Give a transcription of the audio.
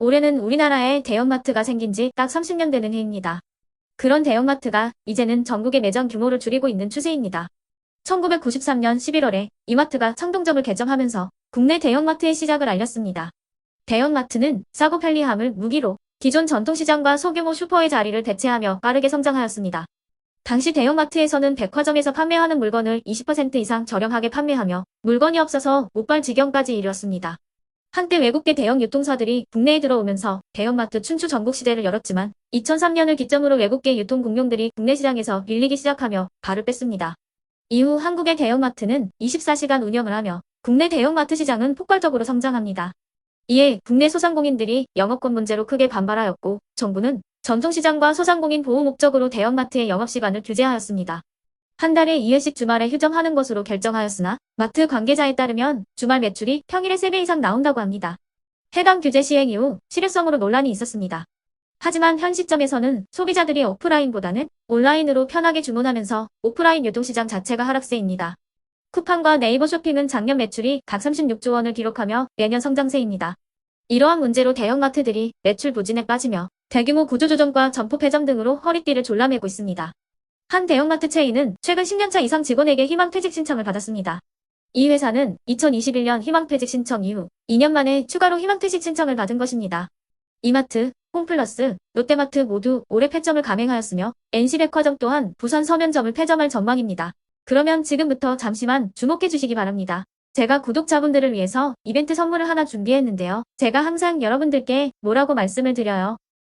올해는 우리나라에 대형마트가 생긴 지 딱 30년 되는 해입니다. 그런 대형마트가 이제는 전국의 매장 규모를 줄이고 있는 추세입니다. 1993년 11월에 이마트가 창동점을 개점하면서 국내 대형마트의 시작을 알렸습니다. 대형마트는 싸고 편리함을 무기로 기존 전통시장과 소규모 슈퍼의 자리를 대체하며 빠르게 성장하였습니다. 당시 대형마트에서는 백화점에서 판매하는 물건을 20% 이상 저렴하게 판매하며 물건이 없어서 못팔 지경까지 이르렀습니다. 한때 외국계 대형 유통사들이 국내에 들어오면서 대형마트 춘추 전국 시대를 열었지만 2003년을 기점으로 외국계 유통 공룡들이 국내 시장에서 밀리기 시작하며 발을 뺐습니다. 이후 한국의 대형마트는 24시간 운영을 하며 국내 대형마트 시장은 폭발적으로 성장합니다. 이에 국내 소상공인들이 영업권 문제로 크게 반발하였고 정부는 전통시장과 소상공인 보호 목적으로 대형마트의 영업시간을 규제하였습니다. 한 달에 2회씩 주말에 휴점하는 것으로 결정하였으나 마트 관계자에 따르면 주말 매출이 평일의 3배 이상 나온다고 합니다. 해당 규제 시행 이후 실효성으로 논란이 있었습니다. 하지만 현 시점에서는 소비자들이 오프라인보다는 온라인으로 편하게 주문하면서 오프라인 유통시장 자체가 하락세입니다. 쿠팡과 네이버 쇼핑은 작년 매출이 각 36조 원을 기록하며 매년 성장세입니다. 이러한 문제로 대형마트들이 매출 부진에 빠지며 대규모 구조조정과 점포 폐점 등으로 허리띠를 졸라매고 있습니다. 한 대형마트 체인은 최근 10년차 이상 직원에게 희망퇴직 신청을 받았습니다. 이 회사는 2021년 희망퇴직 신청 이후 2년 만에 추가로 희망퇴직 신청을 받은 것입니다. 이마트, 홈플러스, 롯데마트 모두 올해 폐점을 감행하였으며 NC백화점 또한 부산 서면점을 폐점할 전망입니다. 그러면 지금부터 잠시만 주목해 주시기 바랍니다. 제가 구독자분들을 위해서 이벤트 선물을 하나 준비했는데요. 제가 항상 여러분들께 뭐라고 말씀을 드려요.